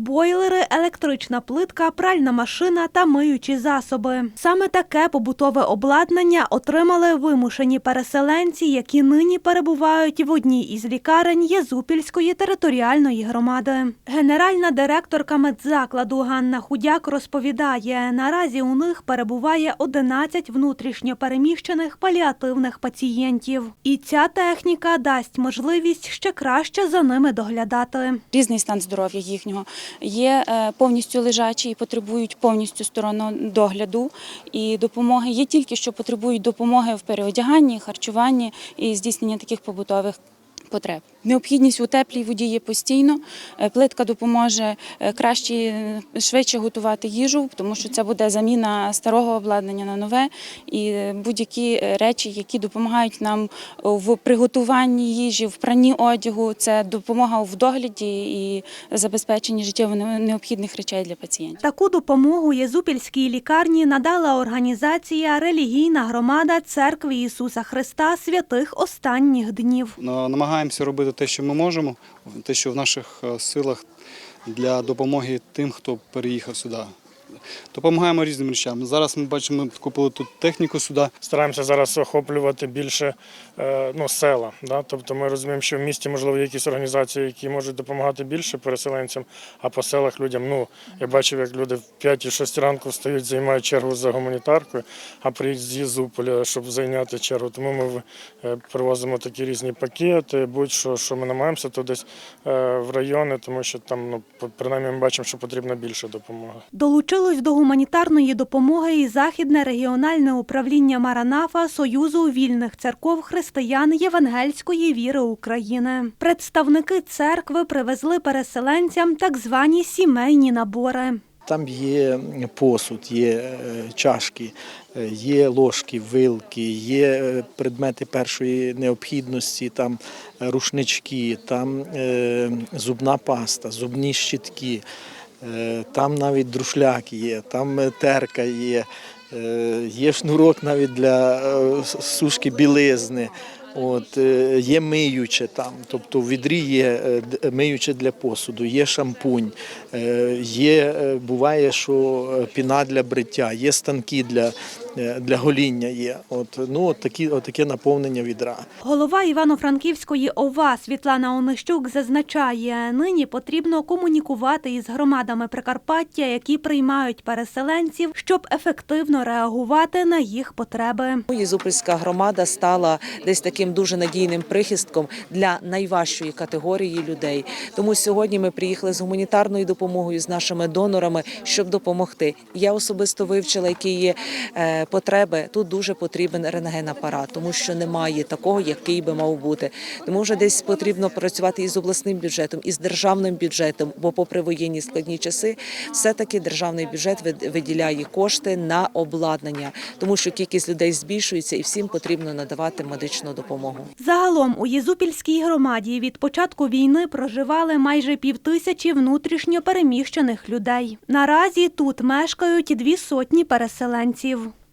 бойлери, електрична плитка, пральна машина та миючі засоби. Саме таке побутове обладнання отримали вимушені переселенці, які нині перебувають в одній із лікарень Єзупільської територіальної громади. Генеральна директорка медзакладу Ганна Худяк розповідає, наразі у них перебуває 11 внутрішньо переміщених паліативних пацієнтів. І ця техніка дасть можливість ще краще за ними доглядати. Різний стан здоров'я їхнього є е, повністю лежачі і потребують повністю сторонного догляду і допомоги. Є тільки що потребують допомоги в переодяганні, харчуванні і здійсненні таких побутових. Потреб необхідність у теплій воді є постійно. Е, Плитка допоможе е, краще е, швидше готувати їжу, тому що це буде заміна старого обладнання на нове і будь-які речі, які допомагають нам в приготуванні їжі, в пранні одягу. Це допомога в догляді і забезпеченні життєво необхідних речей для пацієнтів. Таку допомогу Єзупільській лікарні надала організація Релігійна громада Церкви Ісуса Христа святих останніх днів. На- Намагаємося робити те, що ми можемо, те, що в наших е, силах для допомоги тим, хто переїхав сюди. Допомагаємо різним речам. Зараз ми бачимо, ми купили тут техніку сюди. Стараємося зараз охоплювати більше е, ну, села. Да? Тобто ми розуміємо, що в місті можливо є якісь організації, які можуть допомагати більше переселенцям, а по селах людям. Ну я бачив, як люди в 5-6 ранку встають, займають чергу за гуманітаркою, а приїдуть з Єзуполя, щоб зайняти чергу. Тому ми е, привозимо такі різні пакети, будь-що, що ми намагаємося то десь е, в райони, тому що там ну принаймні ми бачимо, що потрібна більше допомоги. Долучилось до гуманітарної допомоги і Західне регіональне управління Маранафа Союзу вільних церков християн Євангельської віри України. Представники церкви привезли переселенцям так звані сімейні набори. Там є посуд, є е, чашки, е, є ложки, вилки, є е, предмети першої необхідності, там рушнички, там зубна паста, зубні щітки, там навіть друшляк є, там е, терка є, е, є шнурок навіть для е, сушки білизни. От, е, є миюче там, тобто в відрі є е, миюче для посуду, є шампунь, е, є, е, буває, що е, піна для бриття, є станки для, е, для гоління. Є. От, ну, от такі, от таке наповнення відра. Голова Івано-Франківської ОВА Світлана Онищук зазначає, нині потрібно комунікувати із громадами Прикарпаття, які приймають переселенців, щоб ефективно реагувати на їх потреби. Єзупільська громада стала десь таким дуже надійним прихистком для найважчої категорії людей. Тому сьогодні ми приїхали з гуманітарною допомогою з нашими донорами, щоб допомогти. Я особисто вивчила, які є е, потреби. Тут дуже потрібен рентген-апарат, тому що немає такого, який би мав бути. Тому вже десь потрібно працювати із обласним бюджетом, із державним бюджетом, бо попри воєнні складні часи, все-таки державний бюджет виділяє кошти на обладнання, тому що кількість людей збільшується і всім потрібно надавати медичну допомогу. Загалом у Єзупільській громаді від початку війни проживали майже півтисячі внутрішньо переміщених людей. Наразі тут мешкають дві сотні переселенців.